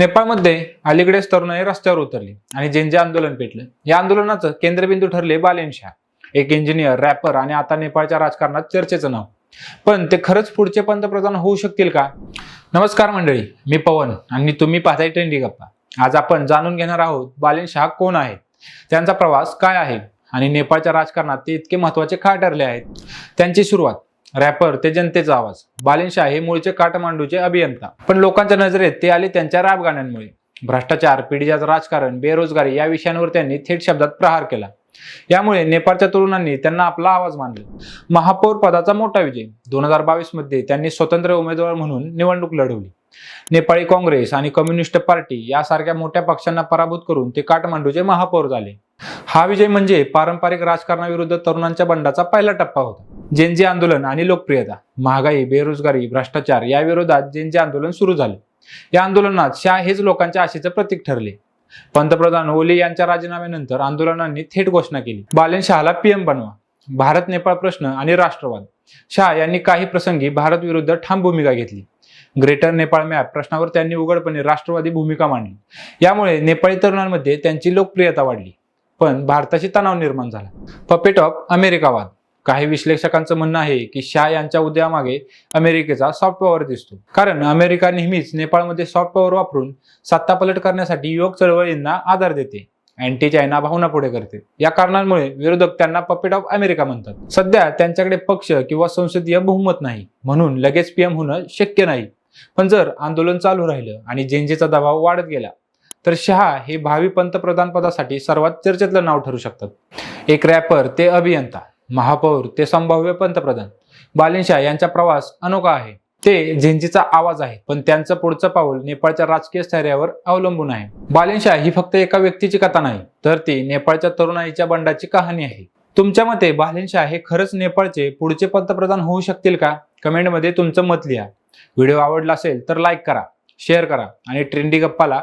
नेपाळमध्ये अलीकडेच तरुणाई रस्त्यावर उतरली आणि जेंजे आंदोलन पेटलं. या आंदोलनाचं केंद्रबिंदू ठरले बालेन शाह एक इंजिनियर रॅपर आणि आता नेपाळच्या राजकारणात चर्चेचं नाव. पण ते खरंच पुढचे पंतप्रधान होऊ शकतील का? नमस्कार मंडळी मी पवन आणि तुम्ही पाहताय ट्रेंडी गप्पा. आज आपण जाणून घेणार आहोत बालेन शाह कोण आहेत? त्यांचा प्रवास काय आहे? आणि नेपाळच्या राजकारणात ते इतके महत्त्वाचे का ठरले आहेत? त्यांची सुरुवात रॅपर ते जनतेचा आवाज. बालेन शाह हे मूळचे काठमांडूचे अभियंता. पण लोकांच्या नजरेत ते आले त्यांच्या रॅप गाण्यांमुळे. भ्रष्टाचार पिढीजात राजकारण बेरोजगारी या विषयांवर त्यांनी थेट शब्दात प्रहार केला. यामुळे नेपाळच्या तरुणांनी त्यांना आपला आवाज मानला. महापौर पदाचा मोठा विजय. दोन हजार बावीसमध्ये त्यांनी स्वतंत्र उमेदवार म्हणून निवडणूक लढवली. नेपाळी काँग्रेस आणि कम्युनिस्ट पार्टी यासारख्या मोठ्या पक्षांना पराभूत करून ते काठमांडूचे महापौर झाले. हा विजय म्हणजे पारंपरिक राजकारणाविरुद्ध तरुणांच्या बंडाचा पहिला टप्पा होता. जेनजी आंदोलन आणि लोकप्रियता महागाई बेरोजगारी भ्रष्टाचार या विरोधात जेनजी आंदोलन सुरू झाले. या आंदोलनात शाह हेच लोकांच्या आशेचं प्रतीक ठरले. पंतप्रधान ओली यांच्या राजीनाम्यानंतर आंदोलनांनी थेट घोषणा केली. बालेन शहाला पीएम बनवा. भारत नेपाळ प्रश्न आणि राष्ट्रवाद. शाह यांनी काही प्रसंगी भारत विरुद्ध ठाम भूमिका घेतली. ग्रेटर नेपाळ मॅप प्रश्नावर त्यांनी उघडपणे राष्ट्रवादी भूमिका मांडली. यामुळे नेपाळी तरुणांमध्ये त्यांची लोकप्रियता वाढली. पण भारताशी तणाव निर्माण झाला. पपेट ऑफ अमेरिकावाद काही विश्लेषकांचं म्हणणं आहे की शाह यांच्या उदयामागे अमेरिकेचा सॉफ्ट पॉवर दिसतो. कारण अमेरिका नेहमीच नेपाळमध्ये सॉफ्ट पॉवर वापरून सत्तापलट करण्यासाठी युवक चळवळींना आधार देते अँटी चायना भावना पुढे करते. या कारणांमुळे विरोधक त्यांना पपेट ऑफ अमेरिका म्हणतात. सध्या त्यांच्याकडे पक्ष किंवा संसदीय बहुमत नाही. म्हणून लगेच पीएम होणं शक्य नाही. पण जर आंदोलन चालू राहिलं आणि जेंजेचा दबाव वाढत गेला तर शहा हे भावी पंतप्रधान पदासाठी सर्वात चर्चेतलं नाव ठरू शकतात. एक रॅपर ते अभियंता महापौर ते संभाव्य पंतप्रधान. बालिन शाह यांचा प्रवास अनोखा आहे. ते झेंजीचा आवाज आहे पण त्यांचं पुढचं पाऊल नेपाळच्या राजकीय स्थैर्यावर अवलंबून आहे. बालिन शाह ही फक्त एका व्यक्तीची कथा नाही तर ती नेपाळच्या तरुणाईच्या बंडाची कहाणी आहे. तुमच्या मते बालिन शाह हे खरंच नेपाळचे पुढचे पंतप्रधान होऊ शकतील का? कमेंटमध्ये तुमचं मत लिहा. व्हिडिओ आवडला असेल तर लाईक करा शेअर करा आणि ट्रेंडी गप्पाला